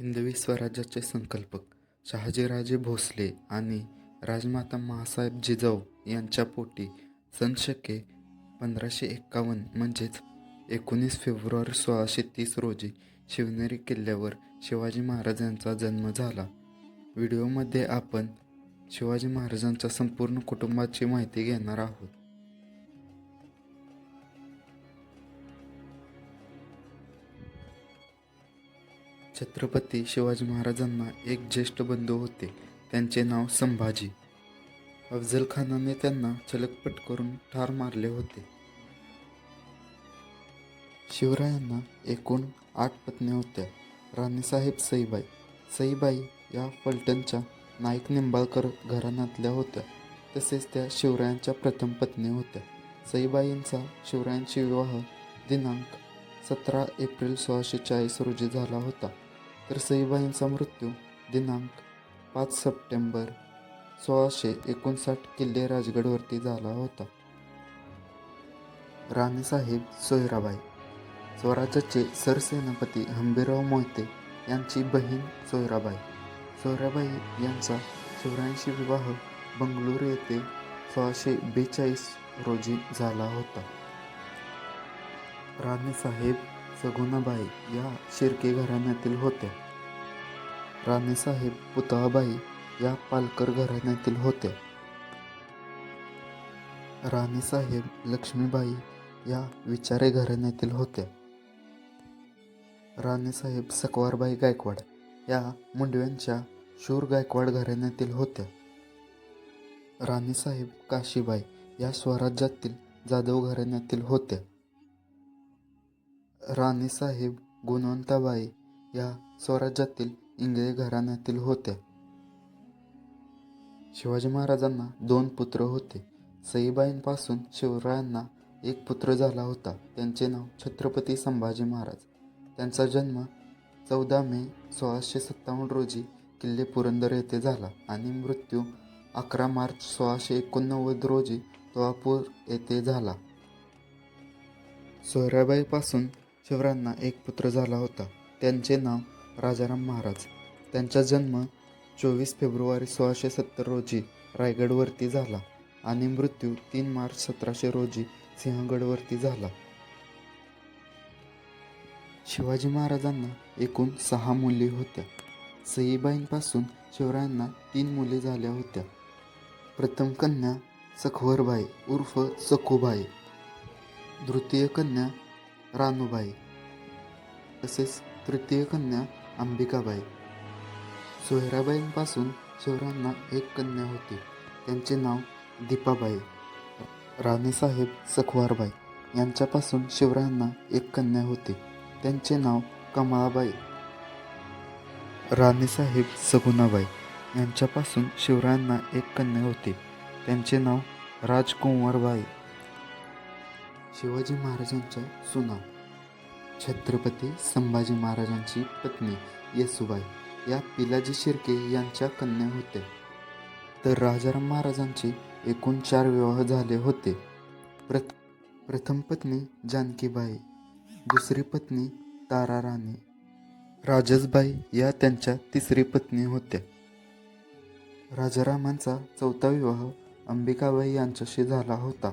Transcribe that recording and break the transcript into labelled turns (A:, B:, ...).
A: हिंदवी स्वराज्याचे संकल्पक शहाजीराजे भोसले आणि राजमाता महासाहेब जिजाऊ यांच्या पोटी संशके पंधराशे एक्कावन्न म्हणजेच एकोणीस फेब्रुवारी सोळाशे तीस रोजी शिवनेरी किल्ल्यावर शिवाजी महाराजांचा जन्म झाला. व्हिडिओमध्ये आपण शिवाजी महाराजांच्या संपूर्ण कुटुंबाची माहिती घेणार आहोत. छत्रपती शिवाजी महाराजांना एक ज्येष्ठ बंधू होते. त्यांचे नाव संभाजी. अफजल खानाने त्यांना छलकपट करून ठार मारले होते. शिवरायांना एकूण आठ पत्नी होत्या. राणीसाहेब सईबाई. सईबाई या फलटणच्या नाईक निंबाळकर घराण्यातल्या होत्या. तसेच त्या शिवरायांच्या प्रथम पत्नी होत्या. सईबाईंचा शिवरायांशी विवाह दिनांक सतरा एप्रिल सोळाशे चाळीस रोजी झाला होता. तर सईबाईंचा मृत्यू दिनांक पाच सप्टेंबर सोळाशे एकोणसाठ किल्ले राजगडवरती झाला होता. राणीसाहेब सोयराबाई स्वराज्याचे सरसेनापती हंबीरराव मोहिते यांची बहीण सोयराबाई. सोयराबाई यांचा शिवरायांशी विवाह बंगळुरू येथे सोळाशे बेचाळीस रोजी झाला होता. राणीसाहेब सगुणाबाई या शिर्के घराण्यातील होत्या. राणीसाहेब पुतळाबाई या पालकर घराण्यातील होत्या राणीसाहेब लक्ष्मीबाई या विचारे घराण्यातील होत्या राणीसाहेब सकवारबाई गायकवाड या मुंडव्यांच्या शूर गायकवाड घराण्यातील होत्या राणीसाहेब काशीबाई या स्वराज्यातील जाधव घराण्यातील होत्या राणीसाहेब गुणवंताबाई या स्वराज्यातील इंगळे घराण्यातील होत्या शिवाजी महाराजांना दोन पुत्र होते. सईबाईंपासून शिवरायांना एक पुत्र झाला होता. त्यांचे नाव छत्रपती संभाजी महाराज. त्यांचा जन्म चौदा मे सोळाशे सत्तावन्न रोजी किल्ले पुरंदर येथे झाला आणि मृत्यू अकरा मार्च सोळाशे एकोणनव्वद रोजी तोळापूर येथे झाला. सोहराबाईपासून शिवरायांना एक पुत्र झाला होता. त्यांचे नाव राजाराम महाराज. त्यांचा जन्म चोवीस फेब्रुवारी सोळाशे सत्तर रोजी रायगडवरती झाला आणि मृत्यू तीन मार्च सतराशे रोजी सिंहगडवरती झाला. शिवाजी महाराजांना एकूण सहा मुली होत्या. सईबाईंपासून शिवरायांना तीन मुली झाल्या होत्या. प्रथम कन्या सखवरबाई उर्फ सखूबाई. द्वितीय कन्या रानूबाई तसेच तृतीय कन्या अंबिकाबाई. सोहराबाईंपासून शिवरायांना एक कन्या होती. त्यांचे नाव दीपाबाई राणीसाहेब सखवारबाई. यांच्यापासून शिवरायांना एक कन्या होती. त्यांचे नाव कमळाबाई राणीसाहेब सगुणाबाई. यांच्यापासून शिवरायांना एक कन्या होती. त्यांचे नाव राजकुंवरबाई. शिवाजी महाराजांच्या सुना छत्रपती संभाजी महाराजांची पत्नी येसुबाई या पिलाजी शिर्के यांच्या कन्या होत्या तर राजाराम महाराजांचे एकूण चार विवाह झाले होते. प्रथ प्रथम पत्नी जानकीबाई दुसरी पत्नी तारा राणी राजसबाई या त्यांच्या तिसरी पत्नी होत्या. राजारामांचा चौथा विवाह अंबिकाबाई यांच्याशी झाला होता.